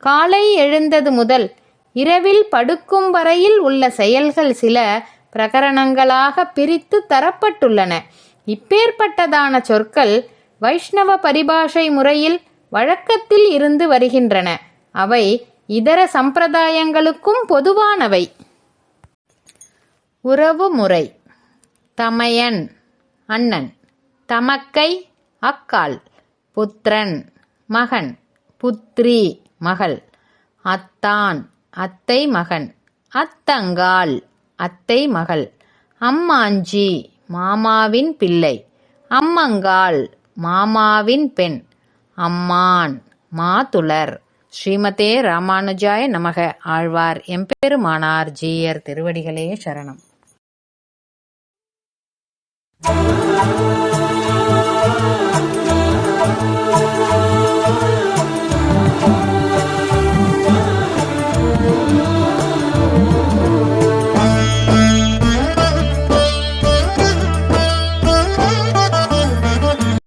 காலை எழுந்தது முதல் இரவில் படுக்கும் வரையில் உள்ள செயல்கள் சில பிரகரணங்களாக பிரித்து தரப்பட்டுள்ளன. இப்பேற்பட்டதான சொற்கள் வைஷ்ணவ பரிபாஷை முறையில் வழக்கத்தில் இருந்து வருகின்றன. அவை இதர சம்பிரதாயங்களுக்கும் பொதுவானவை. உறவு முறை. தமையன் அண்ணன். தமக்கை அக்காள் புத்திரன் மகன். புத்ரி மகள். அத்தான் அத்தை மகன். அத்தங்காள் அத்தை மகள். அம்மாஞ்சி மாமாவின் பிள்ளை. அம்மங்காள் மாமாவின் பெண். அம்மான் மாதுளர். ஸ்ரீமதே ராமானுஜாய நமக. ஆழ்வார் எம்பெருமானார் ஜீயர் திருவடிகளே சரணம்.